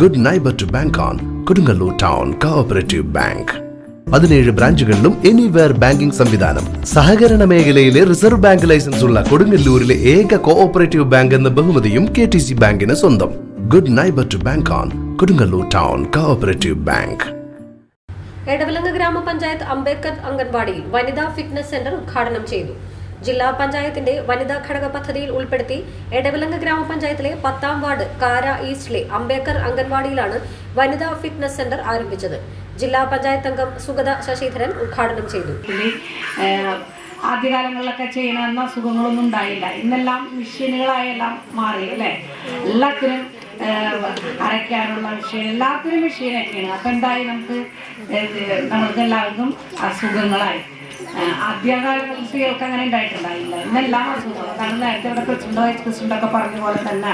Good neighbour to bank on Kodungallur town cooperative bank പതിനേഴ് ബ്രാഞ്ചുകളിലും anywhere banking സംവിധാനം. സഹകരണ മേഖലയിലെ റിസർവ് ബാങ്ക് ലൈസൻസ് ഉള്ള കൊടുങ്ങല്ലൂരിലെ ഏക കോഓപ്പറേറ്റീവ് ബാങ്ക് എന്ന ബഹുമതിയും കെ ടി സി ബാങ്കിന് സ്വന്തം. Good neighbour to bank on Kodungallur town cooperative bank Edavilangu ഗ്രാമപഞ്ചായത്ത് അംബേദ്കർ അംഗൻവാടിയിൽ വനിതാ ഫിറ്റ്നസ് സെന്റർ ഉദ്ഘാടനം ചെയ്തു. ജില്ലാ പഞ്ചായത്തിന്റെ വനിതാ ഘടക പദ്ധതിയിൽ ഉൾപ്പെടുത്തി എടവിലങ്ങ് ഗ്രാമപഞ്ചായത്തിലെ പത്താം വാർഡ് കാര ഈസ്റ്റിലെ അംബേദ്കർ അംഗൻവാടിയിലാണ് വനിതാ ഫിറ്റ്നസ് സെന്റർ ആരംഭിച്ചത്. ജില്ലാ പഞ്ചായത്ത് അംഗം സുഗത ശശിധരൻ ഉദ്ഘാടനം ചെയ്തു. ആദ്യകാലങ്ങളിലൊക്കെ ചെയ്യണമെന്ന സുഖങ്ങളൊന്നും ഉണ്ടായില്ല. ഇന്നെല്ലാം മെഷീനുകളായെല്ലാം മാറി അല്ലേ? എല്ലാത്തിനും അരയ്ക്കാനുള്ള മെഷീൻ എല്ലാത്തിനും മെഷീനൊക്കെയാണ്. അപ്പം എന്തായി നമുക്ക് നമുക്ക് എല്ലാവർക്കും അസുഖങ്ങളായി. സ്ത്രീകൾക്ക് അങ്ങനെ ഉണ്ടായിട്ടുണ്ടായില്ല. ഇന്നെല്ലാം അസുഖങ്ങളും കാരണം നേരത്തെ ഇവിടെ പ്രസിഡന്റ് വൈസ് പ്രസിഡന്റ് പറഞ്ഞ പോലെ തന്നെ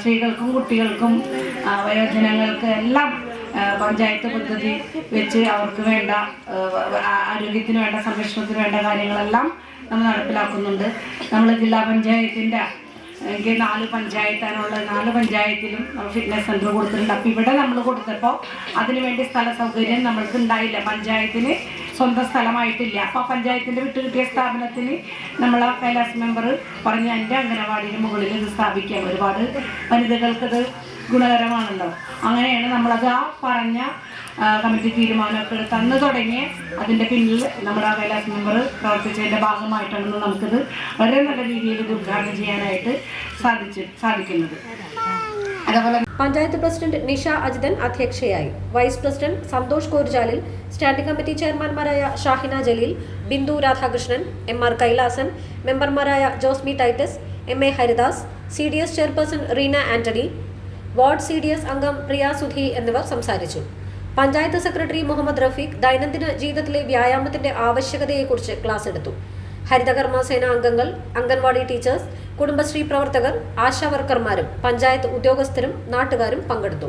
സ്ത്രീകൾക്കും കുട്ടികൾക്കും വയോജനങ്ങൾക്ക് എല്ലാം പഞ്ചായത്ത് പദ്ധതി വെച്ച് അവർക്ക് വേണ്ട ആരോഗ്യത്തിന് വേണ്ട സംരക്ഷണത്തിന് വേണ്ട കാര്യങ്ങളെല്ലാം നമ്മൾ നടപ്പിലാക്കുന്നുണ്ട്. നമ്മൾ ജില്ലാ പഞ്ചായത്തിന്റെ എനിക്ക് നാല് പഞ്ചായത്താണുള്ളത്. നാല് പഞ്ചായത്തിലും നമ്മൾ ഫിറ്റ്നസ് സെന്റർ കൊടുത്തിട്ടുണ്ട്. അപ്പോൾ ഇവിടെ നമ്മൾ കൊടുത്തപ്പോൾ അതിനുവേണ്ടി സ്ഥല സൗകര്യം നമ്മൾക്ക് ഉണ്ടായില്ല. പഞ്ചായത്തിന് സ്വന്തം സ്ഥലമായിട്ടില്ല. അപ്പോൾ പഞ്ചായത്തിന്റെ വിട്ട് കിട്ടിയ സ്ഥാപനത്തിന് നമ്മൾ ആ കൈലാസ് മെമ്പർ പറഞ്ഞ എന്റെ അംഗനവാടിയുടെ മുകളിൽ ഇത് സ്ഥാപിക്കാം ഒരുപാട് വനിതകൾക്കത് ഗുണകരമാണല്ലോ. അങ്ങനെയാണ് നമ്മളത് ആ പറഞ്ഞ കമ്മിറ്റി തീരുമാനമൊക്കെ തന്നു തുടങ്ങി അതിന്റെ പിന്നിൽ നമ്മുടെ കൈലാസ് മെമ്പർ പ്രവർത്തിച്ചതിന്റെ ഭാഗമായിട്ടാണ് നമുക്കിത് വളരെ നല്ല രീതിയിൽ ഇത് ഉദ്ഘാടനം ചെയ്യാനായിട്ട് സാധിച്ചു സാധിക്കുന്നത്. പഞ്ചായത്ത് പ്രസിഡന്റ് നിഷ അജിതൻ അധ്യക്ഷയായി. Vice president Santhosh Korjalil standing committee ചെയർമാൻമാരായ Shahina Jaleel Bindu Radhakrishnan M R Kailasan മെമ്പർമാരായ Josmi Titus M A Haridas C D S chairperson Reena Antony ward C D S അംഗം പ്രിയ സുധി എന്നിവർ സംസാരിച്ചു. പഞ്ചായത്ത് സെക്രട്ടറി മുഹമ്മദ് റഫീഖ് ദൈനംദിന ജീവിതത്തിലെ വ്യായാമത്തിന്റെ ആവശ്യകതയെക്കുറിച്ച് ക്ലാസ് എടുത്തു. ഹരിതകർമ്മ സേന അംഗങ്ങൾ അംഗൻവാടി ടീച്ചേഴ്സ് കുടുംബശ്രീ പ്രവർത്തകർ ആശാവർക്കർമാരും പഞ്ചായത്ത് ഉദ്യോഗസ്ഥരും നാട്ടുകാരും പങ്കെടുത്തു.